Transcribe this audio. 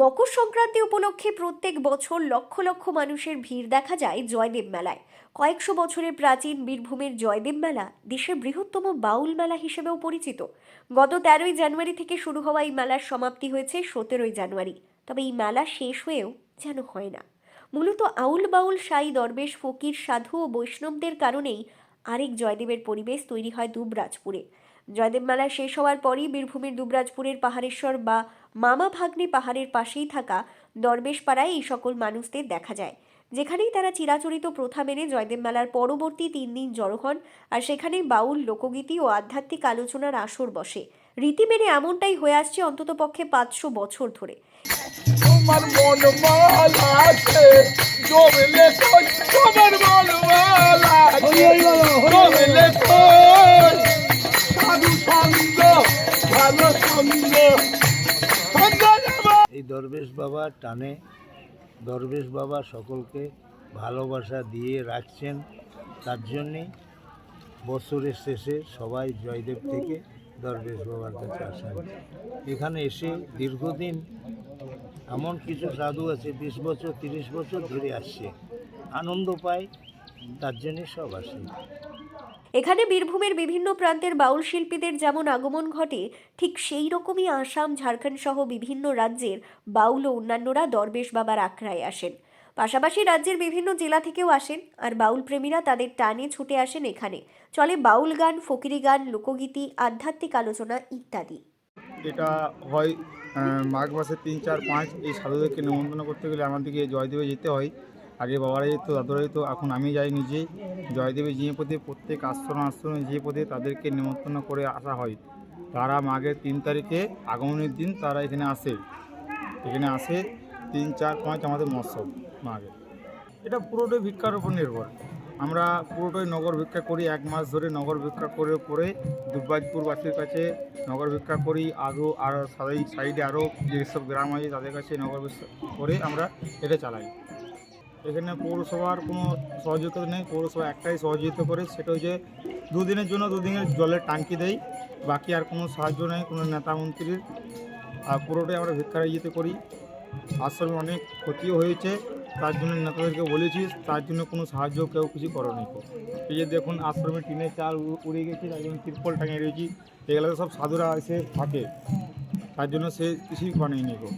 মকর সংক্রান্তি উপলক্ষে প্রত্যেক বছর লক্ষ লক্ষ মানুষের ভিড় দেখা যায় জয়দেব মেলায়। কয়েকশো বছরের প্রাচীন বীরভূমের জয়দেব মেলা দেশের বৃহত্তম বাউল মেলা হিসেবেও পরিচিত। গত তেরোই জানুয়ারি থেকে শুরু হওয়া এই মেলার সমাপ্তি হয়েছে সতেরোই জানুয়ারি। তবে এই মেলা শেষ হয়েও যেন হয় না। মূলত আউল বাউল সাই দরবেশ ফকির, সাধু ও বৈষ্ণবদের কারণেই আরেক জয়দেবের পরিবেশ তৈরি হয় দুবরাজপুরে। জয়দেব মেলা শেষ হওয়ার পরই বীরভূমের দুবরাজপুরের পাহাড়েশ্বর বা মামা ভাগ্নে পাহাড়ের পাশেই থাকা দরবেশ পাড়ায় এই সকল মানুষদের দেখা যায়। যেখানেই তারা চিরাচরিত প্রথা মেনে জয়দেব মেলার পরবর্তী তিন দিন জড়ো হন আর সেখানেই বাউল, লোকগীতি ও আধ্যাত্মিক আলোচনার আসর বসে। রীতি মেনে এমনটাই হয়ে আসছে অন্ততপক্ষে পাঁচশো বছর ধরে। তোমার মন মালা আছে জমলে কই তোমার মন মালা জমলে কই সাধু সঙ্গ ভালো সঙ্গ। এই দরবেশ বাবা টানে। দরবেশ বাবা সকলকে ভালোবাসা দিয়ে রাখছেন। তার জন্যে বছরের শেষে সবাই জয়দেব থেকে দরবেশ বাবার কাছে আসেন এখানে এসে দীর্ঘদিন এমন কিছু সাধু আছে বিশ বছর তিরিশ বছর ধরে আসছে। আনন্দ পায় তার জন্যে সব আসে। এখানে বীরভূমের বিভিন্ন প্রান্তের বাউল শিল্পীদের যেমন আগমন ঘটে ঠিক সেই রকমই আসাম ঝাড়খণ্ড সহ বিভিন্ন রাজ্যের বাউল ও অন্যান্যরা দরবেশ বাবার আখড়ায় আসেন। পাশাপাশি রাজ্যের বিভিন্ন জেলা থেকেও আসেন আর বাউল প্রেমীরা তাদের টানে ছুটে আসেন এখানে। চলে বাউল গান ফকিরি গান লোকগীতি আধ্যাত্মিক আলোচনা ইত্যাদি। এটা হয় মাঘ মাসের তিন, চার, পাঁচ এই সাধুদেরকে নিমন্ত্রণ করতে গেলে আমাদেরকে জয়দেবে যেতে হয়। আগে বাবারা যেত, দাদুরা যেত, এখন আমি যাই নিজেই জয়দেবে যে পথে প্রত্যেক আশ্রম, আশ্রমে যে পথে তাদেরকে নিমন্ত্রণ করে আসা হয়। তারা মাঘের তিন তারিখে আগমনের দিন তারা এখানে আসে। এখানে আসে তিন, চার, পাঁচ আমাদের মৎসব মাঘে। এটা পুরোটাই ভিক্ষার উপর নির্ভর। আমরা পুরোটাই নগর ভিক্ষা করি, এক মাস ধরে নগর ভিক্ষা করে পরে দুর্গাজপুরবাসীর কাছে নগর ভিক্ষা করি। আরও আর সাই সাইডে আরও যেসব গ্রাম আছে তাদের কাছে নগর করে আমরা এটা চালাই। এখানে পৌরসভার কোনো সহযোগিতা নেই, পৌরসভা একটাই সহযোগিতা করে। সেটা হচ্ছে দুদিনের জন্য দুদিনের জলের টাঙ্কি দেয় বাকি আর কোনো সাহায্য নেই, কোনো নেতা মন্ত্রীর। আর পুরোটাই আমরা ভিক্ষার ইয়েতে করি। আশ্রমে অনেক ক্ষতিও হয়েছে। তার জন্য নেতাদেরকে বলেছি, তার জন্য কোনো সাহায্য কেউ কিছু করেনি এই যে দেখুন, আশ্রমে টিনের চাল উড়ে গেছে, তার জন্য তিরপল টাঙিয়ে রয়েছি। এগুলো সব সাধুরা এসে থাকে। তার জন্য সে কিছুই বানিয়ে নিকো